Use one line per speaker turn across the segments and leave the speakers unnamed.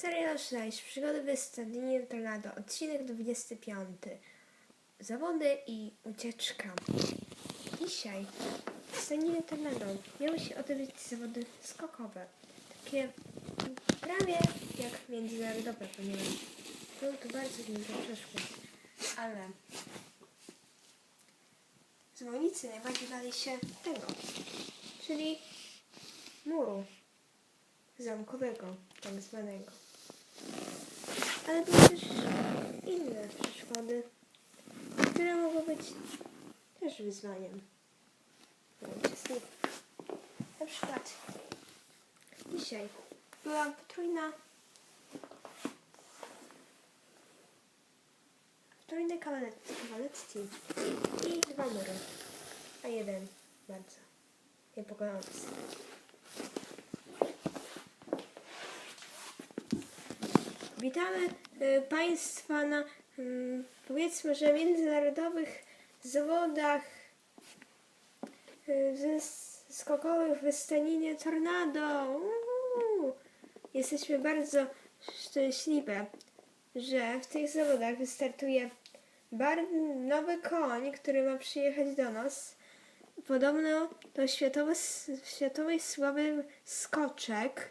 Serial Slash, przygody w Stadionie Tornado, odcinek 25. Zawody i ucieczka. Dzisiaj w Stadionie Tornado miały się odbyć zawody skokowe. Takie prawie jak międzynarodowe, ponieważ był to bardzo długa przeszłość. Ale zawodnicy najbardziej bali się tego, czyli muru zamkowego, tak zwanego. Ale były też inne przeszkody, które mogą być też wyzwaniem dla. Na przykład dzisiaj była potrójna potrójne kawalet- i dwa mury, a jeden bardzo niepokojący. Witamy y, Państwa na mm, powiedzmy, że międzynarodowych zawodach s- skokowych w Staninie Tornado. Jesteśmy bardzo szczęśliwe, że w tych zawodach wystartuje nowy koń, który ma przyjechać do nas. Podobno s- światowej sławy skoczek.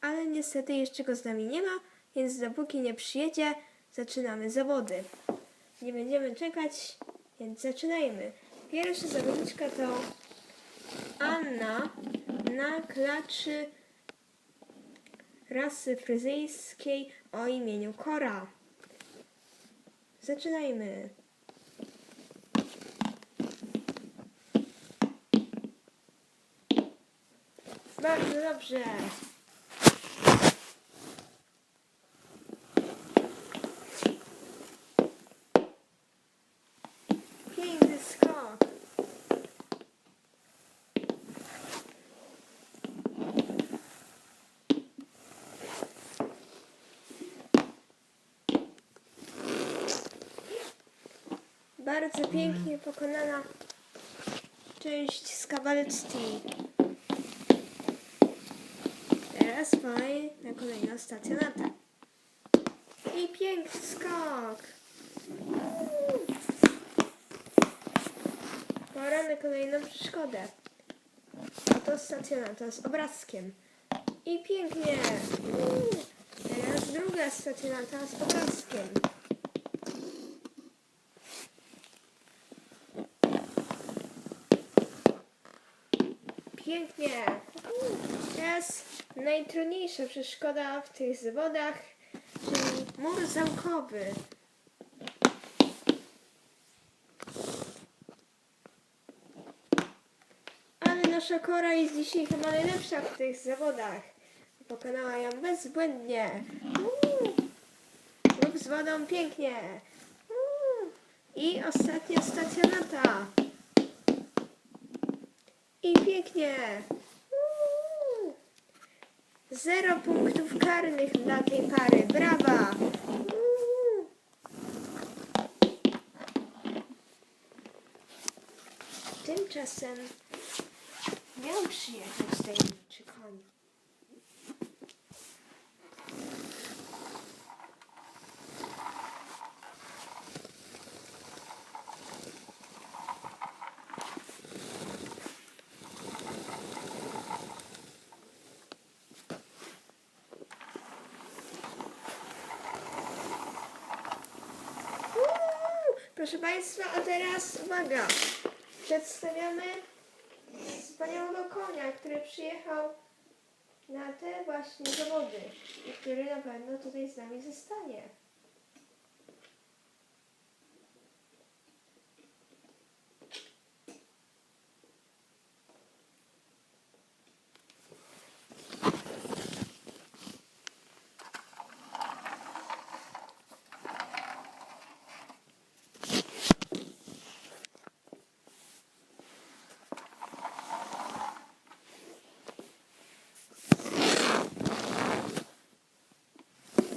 Ale niestety jeszcze go z nami nie ma, więc dopóki nie przyjedzie, zaczynamy zawody. Nie będziemy czekać, więc zaczynajmy. Pierwsza zawodniczka to Anna na klaczy rasy fryzyjskiej o imieniu Kora. Zaczynajmy. Bardzo dobrze. Piękny skok. Bardzo pięknie pokonana część z kawalerstwi. Teraz poj na kolejną stacjonatę. I piękny skok. Pora na kolejną przeszkodę. Oto stacjonata z obrazkiem. I pięknie. Teraz druga stacjonata z obrazkiem. Pięknie. Teraz najtrudniejsza przeszkoda w tych zawodach, czyli mur zamkowy. Ale nasza Kora jest dzisiaj chyba najlepsza w tych zawodach. Pokonała ją bezbłędnie. Uuu. Lub z wodą pięknie. Uuu. I ostatnia stacjonata. I pięknie. Zero punktów karnych dla tej pary. Brawa. Tymczasem miał przyjechać tajemniczy koń. Uuu, Proszę Państwa, a teraz uwaga. Przedstawiamy wspaniałego konia, który przyjechał na te właśnie zawody i który na pewno tutaj z nami zostanie.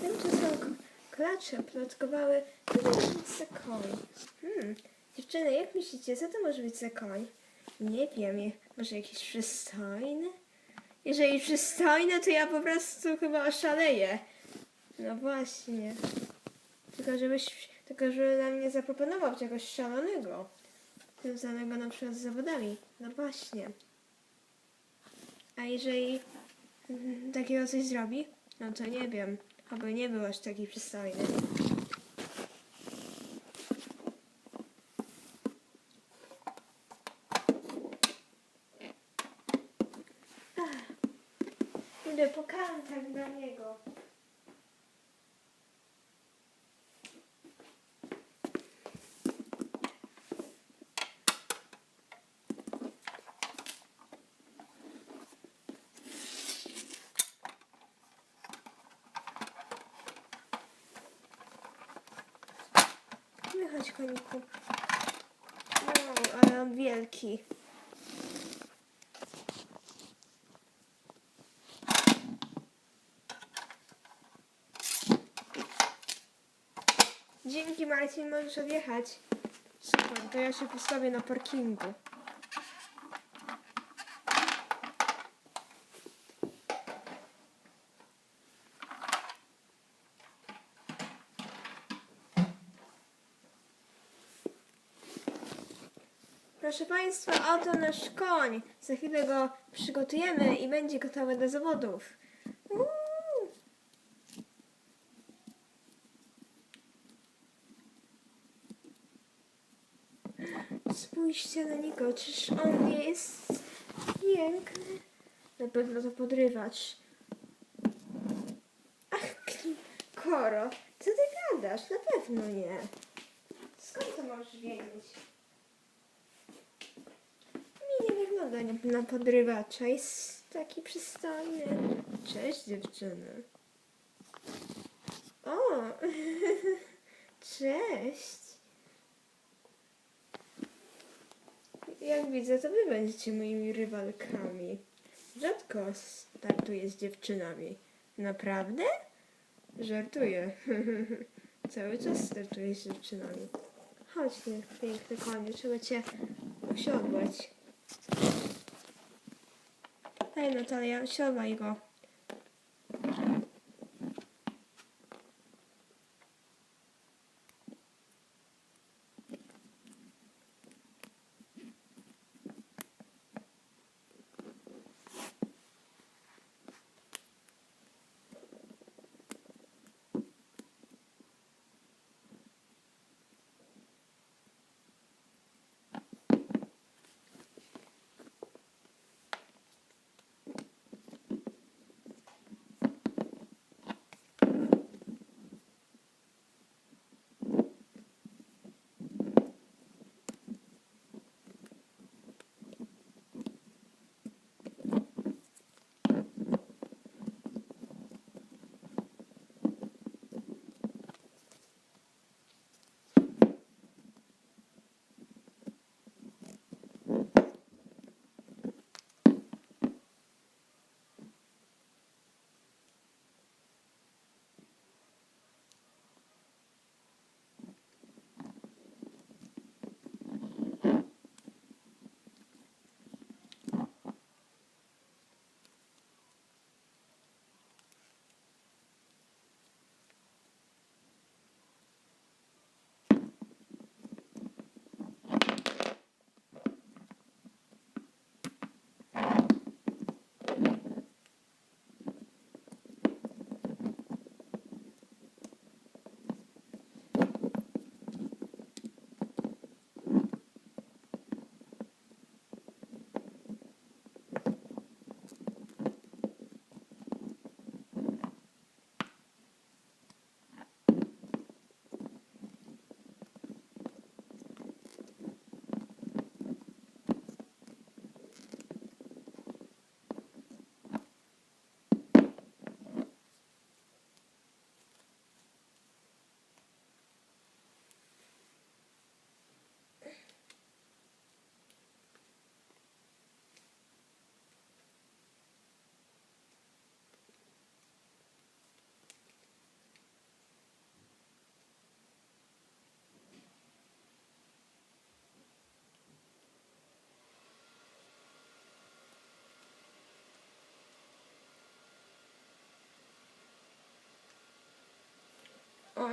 Tymczasem k- klacze plotkowały, co to może być za koń. Hmm, dziewczyny, jak myślicie, co to może być za koń? Nie wiem, może jakiś przystojny? Jeżeli przystojny, to ja po prostu chyba oszaleję. No właśnie. Tylko żebyś, tylko żeby nam nie zaproponował czegoś szalonego. Związanego na przykład z zawodami. No właśnie. A jeżeli takiego coś zrobi, no to nie wiem. Aby nie był aż taki przystojny. Idę po kantach dla niego. Wychodź koniku. Wow, ale on wielki. Dzięki Marcin, możesz odjechać. Super, to ja się postawię na parkingu. Proszę Państwa, oto nasz koń. Za chwilę go przygotujemy i będzie gotowy do zawodów. Uuu. Spójrzcie na niego, czyż on nie jest piękny? Na pewno to podrywacz. Ach, Koro, co ty gadasz? Na pewno nie. Skąd to możesz wiedzieć? Mi nie wygląda na, podrywacza. Jest taki przystojny. Cześć dziewczyny. O! Cześć. Jak widzę, to wy będziecie moimi rywalkami. Rzadko startuję z dziewczynami. Naprawdę? Żartuję. Cały czas startuję z dziewczynami. Chodź, ty piękny koniu, trzeba cię usiodłać. Daj Natalia, usiodłaj go.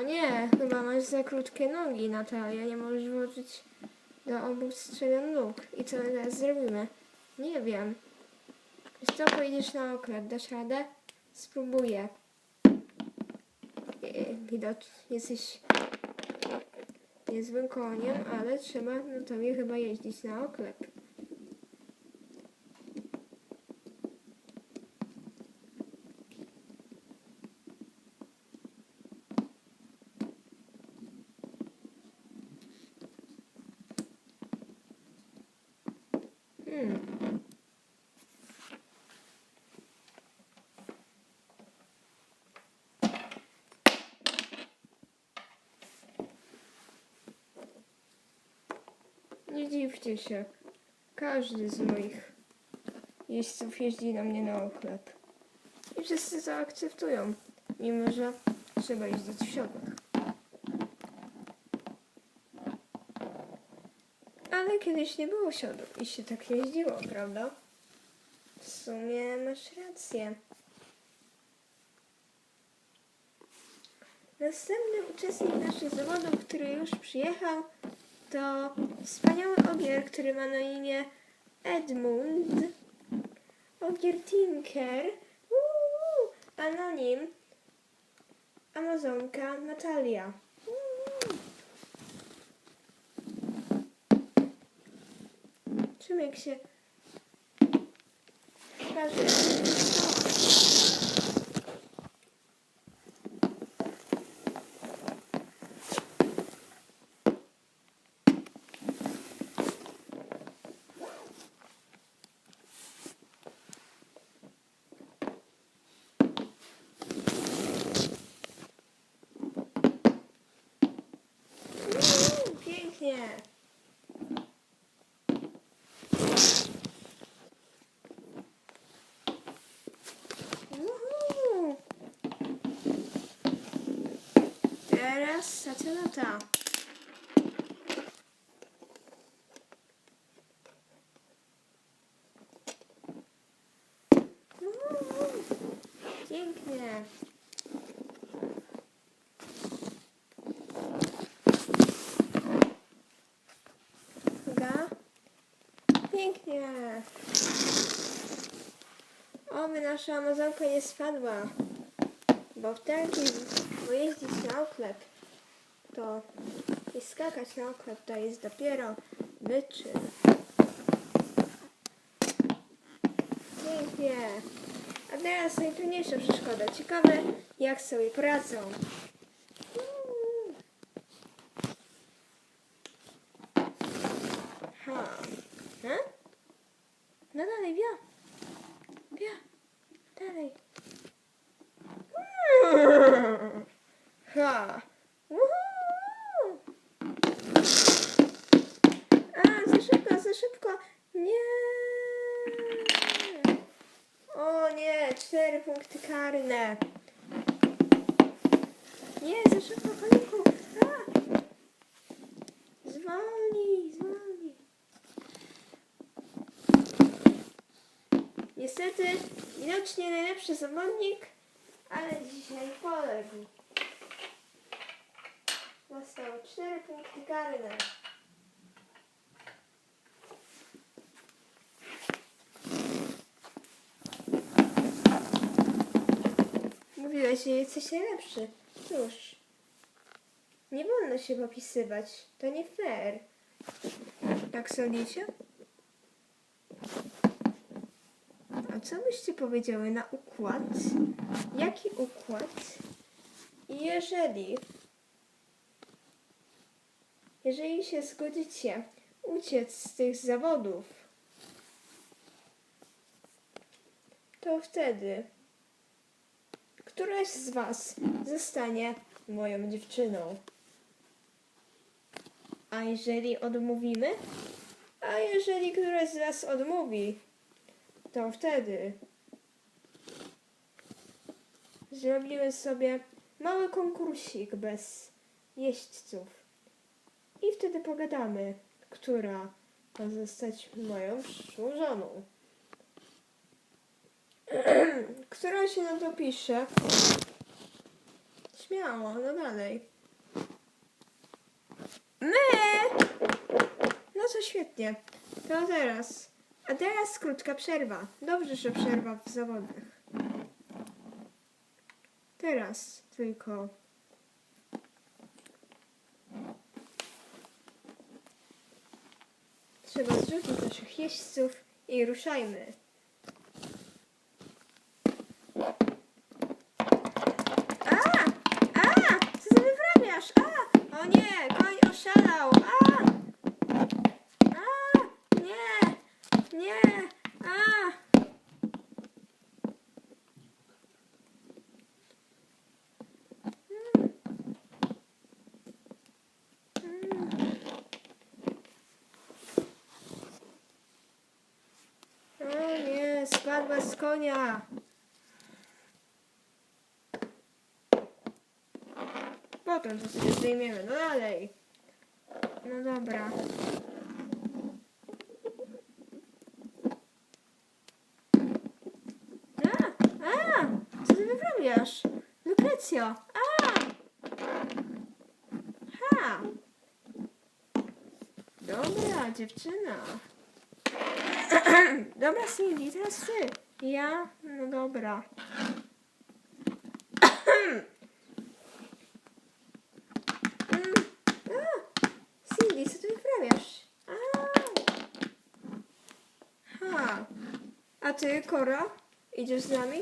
Nie, chyba masz za krótkie nogi, Natalia. Nie możesz włożyć do obu stron nóg. I co teraz zrobimy? Nie wiem. Wiesz co, pojedziesz na oklep. Dasz radę? Spróbuję. E, Widać, jesteś niezłym koniem, ale trzeba no tobie chyba jeździć na oklep. Hmm. Nie dziwcie się. Każdy z moich jeźdźców jeździ na mnie na oklep. I wszyscy to akceptują, mimo że trzeba jeździć w siodłach. Ale kiedyś nie było siodła i się tak jeździło, prawda? W sumie masz rację. Następny uczestnik naszych zawodów, który już przyjechał, to wspaniały ogier, który ma na imię Edmund. Ogier Tinker. Uuu, anonim. Amazonka Natalia. Czym jak się każe. Uuu, Pięknie. Uhu. Teraz sacelota. Uhu. Pięknie. Uwaga. Pięknie. Oby nasza Amazonka nie spadła. Bo wtedy pojeździć na oklep to i skakać na oklep to jest dopiero wyczyn. Pięknie. A teraz najtrudniejsza przeszkoda. Ciekawe jak sobie poradzą. Ha. Ha? No dalej, wio. Wio. Dalej. Ha. Uhu. A, za szybko, za szybko. Nie. O nie, cztery punkty karne. Nie, za szybko, kolego. A. Zwolnij, zwolnij. Niestety, widocznie najlepszy zawodnik, ale dzisiaj poległ. Dostał 4 punkty karne. Mówiłeś, że jesteś najlepszy. Cóż, nie wolno się popisywać. To nie fair. Tak sądzicie? A co byście powiedziały na układ? Jaki układ? Jeżeli jeżeli się zgodzicie uciec z tych zawodów, to wtedy któraś z was zostanie moją dziewczyną. A jeżeli odmówimy? A jeżeli któraś z was odmówi, to wtedy zrobimy sobie mały konkursik bez jeźdźców. I wtedy pogadamy, która ma zostać moją przyszłą żoną. Która się na to pisze? śmiało, no dalej. My! No to świetnie. To teraz. A teraz krótka przerwa. Dobrze, że przerwa w zawodach. Teraz tylko. Trzeba zrzucić naszych jeźdźców i ruszajmy. A! A! Co ty wyprawiasz? A! O nie! Koń oszalał! A! A! Nie! Nie! A! Mm. Mm. O nie! Spadła z konia! Potem to sobie zdejmiemy. No dalej. No dobra. A! A! Co ty wyprawiasz? Lukrecjo! A! Ha! Dobra, dziewczyna. dobra, Cindy, teraz ty. Ja? No dobra. Mm. Cindy, co ty wyprawiasz? A! Ha! A ty, Kora? Idziesz z nami?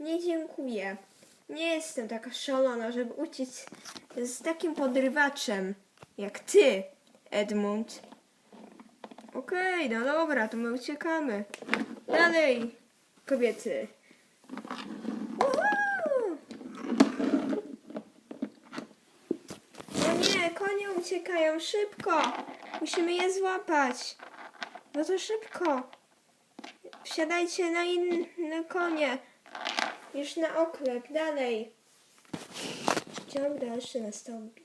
Nie dziękuję. Nie jestem taka szalona, żeby uciec z takim podrywaczem jak ty, Edmund. Okej, no dobra, to my uciekamy. Dalej, kobiety. Woohoo! No nie, konie uciekają, szybko! Musimy je złapać. No to szybko. Wsiadajcie na inne konie. Już na oklep, dalej. Ciąg dalszy nastąpi.